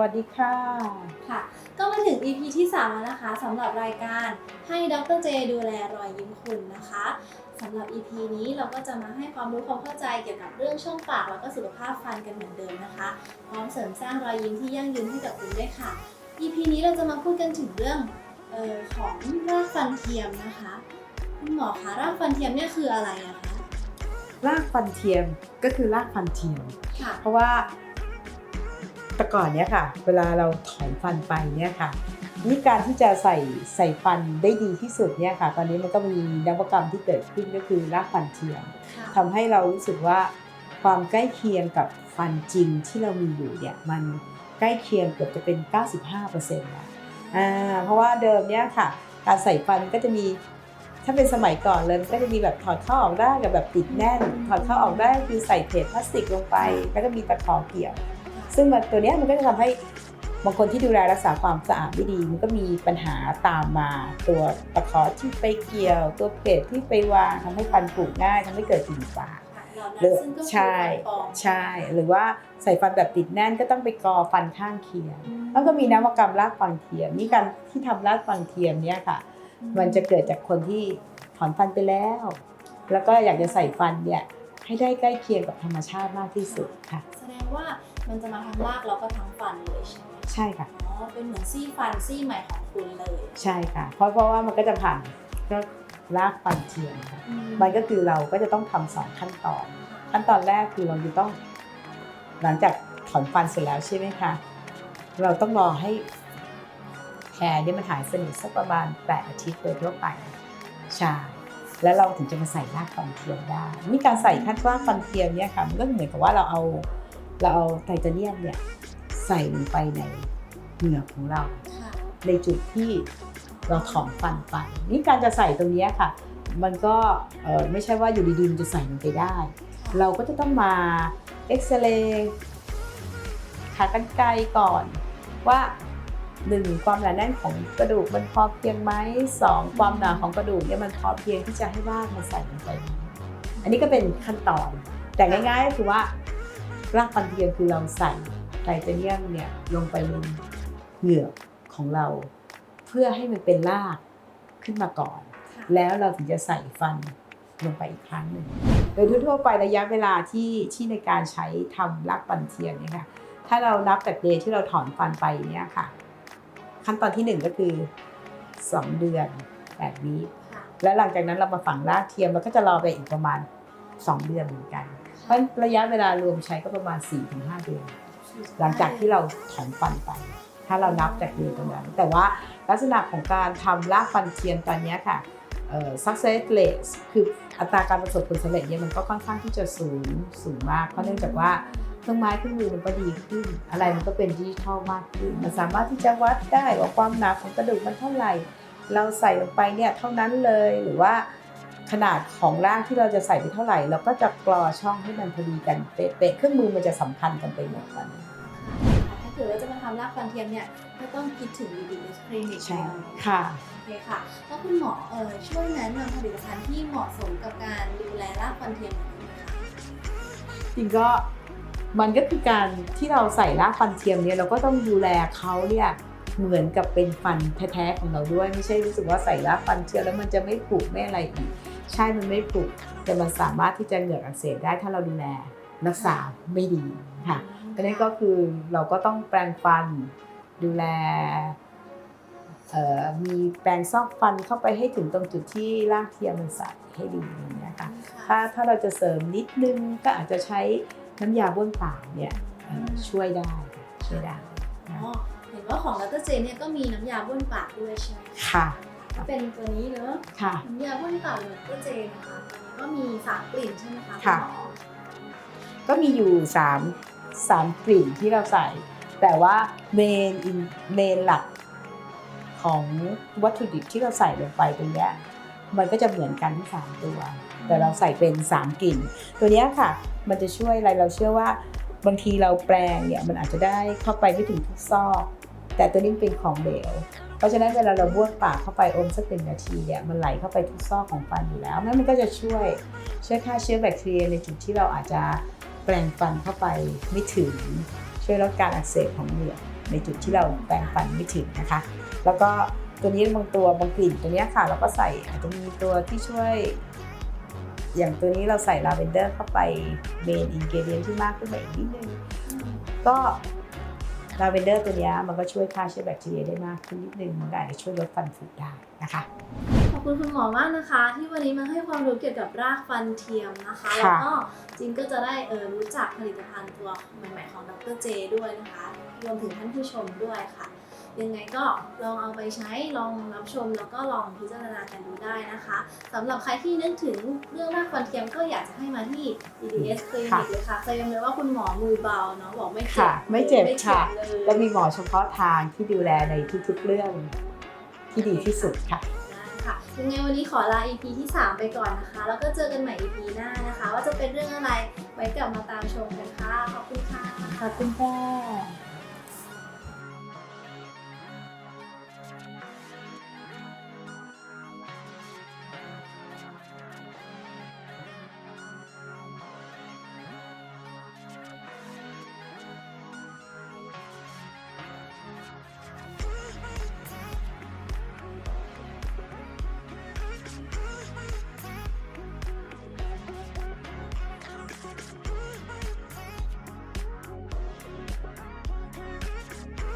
วัสดีค่ะ ค่ะ ก็มาถึง EP ที่3แล้วนะคะสำหรับรายการให้ดรเจดูแลรอยยิ้มคุณนะคะสำหรับ EP นี้เราก็จะมาให้ความรู้ความเข้าใจเกี่ยวกับเรื่องช่องปาก แล้วก็สุขภาพฟันกันเหมือนเดิมนะคะพร้อมเสริมสร้างรอยยิ้มที่ยั่งยืนให้กับคุณด้วยค่ะ EP นี้เราจะมาพูดกันถึงเรื่องเออของรากฟันเทียมนะคะคุณหมอคะรากฟันเทียมเนี่ยคืออะไรอะคะรากฟันเทียมก็คือรากฟันเทียมค่ะเพราะว่า แต่ก่อนเนี้ยค่ะ เวลาเราถอนฟันไปเนี่ยค่ะนี่การที่จะใส่ใส่ฟันได้ดีที่สุดเนี่ยค่ะ ตอนนี้มันก็มีนวัตกรรมที่เกิดขึ้นก็คือรากฟันเทียมค่ะทำให้เรารู้สึกว่าความใกล้เคียงกับฟันจริงที่เรามีอยู่เนี่ยมันใกล้เคียงเกือบจะเป็น 95%แล้วอ่าเพราะว่าเดิมเนี่ยค่ะ การใส่ฟันก็จะมีถ้าเป็นสมัยก่อนเลยก็จะมีแบบถอดเข้าออกได้กับแบบติดแน่น ถอดเข้าออกได้คือใส่เพจพลาสติกลงไป แล้วก็มีตะขอเกี่ยว ซึ่งมันตัวเนี้ยมันก็จะทำให้บางคนที่ดูแลรักษาความสะอาดไม่ดี มันก็มีปัญหาตามมา ตัวตะขอที่ไปเกี่ยว ตัวเพจที่ไปวางทำให้ฟันผุง่ายทำให้เกิดกลิ่นปากค่ะเหล่าหรืนั้นอซึ่งก็คือใช่ฟันปลอมใช่ หรือว่าใส่ฟันแบบติดแน่นก็ต้องไปกอฟันข้างเคียงอืแล้วก็มีนวัตกรรมรากฟันเทียมนี่การที่ทำรากฟันเทียมเนี่ยค่ะ มันจะเกิดจากคนที่ถอนฟันไปแล้ว แล้วก็อยากจะใส่ฟันเนี่ยให้ได้ใกล้เคียงกับธรรมชาติมากที่สุดค่ะ แสดงว่า มันจะมาทั้งรากแล้วก็ทั้งฟันเลยใช่ไหมใช่ค่ะ อ๋อ เป็นเหมือนซี่ฟันซี่ใหม่ของคุณเลย ใช่ค่ะ เพราะเพราะว่ามันก็จะผ่านก็รากฟันเทียมค่ะอืมันก็คือเราก็จะต้องทำสองขั้นตอน ขั้นตอนแรกคือเราจะต้อง หลังจากถอนฟันเสร็จแล้วใช่ไหมคะ เราต้องรอให้แผลเนี่ยมันหายสนิทสักประมาณ8อาทิตย์โดยทั่วไปใช่แล้วเราถึงจะมาใส่รากฟันเทียมได้นี่การใส่ขั้นรากฟันเทียมเนี่ยค่ะมันก็เหมือนกับว่าเราเอา เราเอาไทเทเนียมเนี่ยใส่ลงไปในเหงือกของเรา ในจุดที่เราถอนฟันไปนี่การจะใส่ตรงนี้ค่ะ มันก็ไม่ใช่ว่าอยู่ดีๆมันจะใส่ลงไปได้ เราก็จะต้องมาเอ็กซเรย์ขากรรไกรก่อนว่าหนึ่งความหนาแน่นของกระดูกมันพอเพียงไหมสองความหนาของกระดูกเนี่ยมันพอเพียงที่จะให้รามันใส่ลงไป อันนี้ก็เป็นขั้นตอนแต่ง่ายๆก็คือว่า รากฟันเทียมคือเราใส่ไทเทเนียมเนี่ยลงไปในเหงือกของเรา เพื่อให้มันเป็นรากขึ้นมาก่อนค่ะแล้วเราถึงจะใส่ฟันลงไปอีกครั้งหนึ่งโดยทั่วๆไประยะเวลาที่ที่ในการใช้ทำรักฟันเทียมเนี่ยค่ะถ้าเรานับจากเดย์ที่เราถอนฟันไปเนี่ยค่ะ ขั้นตอนที่หนึ่งก็คือ 2 เดือน8วีคค่ะแล้วหลังจากนั้นเรามาฝังรากเทียมเราก็จะรอไปอีกประมาณ 2 เดือนเหมือนกัน เพราะระยะเวลารวมใช้ก็ประมาณ 4-5 เดือน หลังจากที่เราถอนฟันไป ถ้าเรานับจากเดือนตรงนั้น แต่ว่าลักษณะของการทำรากฟันเทียมตอนนี้ค่ะเอ่อ success rate คืออัตราการประสบผลสำเร็จเนี่ยมันก็ค่อนข้างที่จะสูงสูงมาก เพราะเนื่องจากว่าเครื่องไม้เครื่องมือมันก็ดีขึ้น อะไรมันก็เป็นดิจิทัลมากขึ้น มันสามารถที่จะวัดได้ว่าความหนาของกระดูกมันเท่าไหร่ เราใส่ลงไปเนี่ยเท่านั้นเลยหรือว่า ขนาดของร่างที่เราจะใส่ไปเท่าไหร่เราก็จะกรอช่องให้มันพอดีกันเป๊ะๆเครื่องมือมันจะสัมพันธ์กันไปหมดกันถ้าเกิดว่าจะมาทำรากฟันเทียมเนี่ยก็ต้องคิดถึง BDS Clinic ใช่เลยค่ะโอเคค่ะแล้วคุณหมอเออช่วยแนะนำผลิตภัณฑ์ที่เหมาะสมกับการดูแลรากฟันเทียมหน่อยได้ไหมคะจริงก็มันก็คือการที่เราใส่รากฟันเทียมเนี่ยเราก็ต้องดูแลเขาเนี่ยเหมือนกับเป็นฟันแท้ๆของเราด้วย ไม่ใช่รู้สึกว่าใส่รากฟันเทียมแล้วมันจะไม่ผุไม่อะไรอีก ใช่มันไม่ผุแต่มันสามารถที่จะเหงือกอักเสบได้ถ้าเราดูแลรักษาไม่ดีค่ะอันนี้ก็คือเราก็ต้องแปรงฟันดูแลเอ่อมีแปรงซอกฟันเข้าไปให้ถึงตรงจุดที่รากเทียมมันใส่ให้ดีอย่างเงี้ยค่ะถ้าถ้าเราจะเสริมนิดนึงก็อาจจะใช้น้ำยาบ้วนปากเนี่ยเอ่อช่วยได้ค่ะช่วยได้อ๋อเห็นว่าของดรเจนเนี่ยก็มีน้ำยาบ้วนปากด้วยใช่ไหมค่ะก็ เป็นตัวนี้เนอะค่ะน้ำยาบ้วนปากของดรเจนนะคะตัวนี้ก็มีสามกลิ่นใช่ไหมคะค่ะณหมอก็มีอยู่3 3กลิ่นที่เราใส่ แต่ว่าเมนอินเมนหลักของวัตถุดิบที่เราใส่ลงไปตรงเนี้ยมันก็จะเหมือนกันที่3ตัว แต่เราใส่เป็น3กลิ่น ตัวเนี้ยค่ะ มันจะช่วยอะไรเราเชื่อว่าบางทีเราแปลงเนี่ยมันอาจจะได้เข้าไปไม่ถึงทุกซอก แต่ตัวนี้มันเป็นของเหลว เพราะฉะนั้นเวลาเราบ้วนปากเข้าไปอมสักหนึ่งนาทีเนี่ยมันไหลเข้าไปทุกซอกของฟันอยู่แล้วนั่นมันก็จะช่วยช่วยฆ่าเชื้อแบคทีเรียในจุดที่เราอาจจะแปลงฟันเข้าไปไม่ถึง ช่วยลดการอักเสบของเหงือกในจุดที่เราแปรงฟันไม่ถึงนะคะ แล้วก็ตัวนี้บางตัวบางกลิ่นตัวเนี้ยค่ะ เราก็ใส่อาจจะมีตัวที่ช่วย อย่างตัวนี้เราใส่ลาเวนเดอร์เข้าไปเมนอินเกเดียนที่มากขึ้นไปอีกนิดนึงก็ ลาเวนเดอร์ตัวเนี้ยมันก็ช่วยฆ่าเชื้อแบคทีเรียได้มากขึ้นนิดนึงมันก็อาจจะช่วยลดฟันผุได้นะคะขอบคุณคุณหมอมากนะคะ ที่วันนี้มาให้ความรู้เกี่ยวกับรากฟันเทียมนะคะค่ะแล้วก็จริงก็จะได้เออรู้จักผลิตภัณฑ์ตัวใหม่ๆของดรเจด้วยนะคะรวมถึงท่านผู้ชมด้วยค่ะ ยังไงก็ลองเอาไปใช้ลองรับชมแล้วก็ลองพิจารณากันดูได้นะคะสำหรับใครที่นึกถึงเรื่องรากฟันเทียมก็อยากจะให้มาที่ EDS Clinic เลยค่ะเคลมเลยว่าคุณหมอมือเบาเนาะบอกไม่เจ็บค่ะ ไม่เจ็บไม่ค่ะเลยแล้วมีหมอเฉพาะทางที่ดูแลในทุกๆเรื่องที่ดีที่สุดค่ะ ได้ค่ะยังไงวันนี้ขอลา EP ที่ 3 ไปก่อนนะคะ แล้วก็เจอกันใหม่ EP หน้านะคะ ว่าจะเป็นเรื่องอะไรไว้กลับมาตามชมกันค่ะขอบคุณค่ะ ขอบคุณค่ะ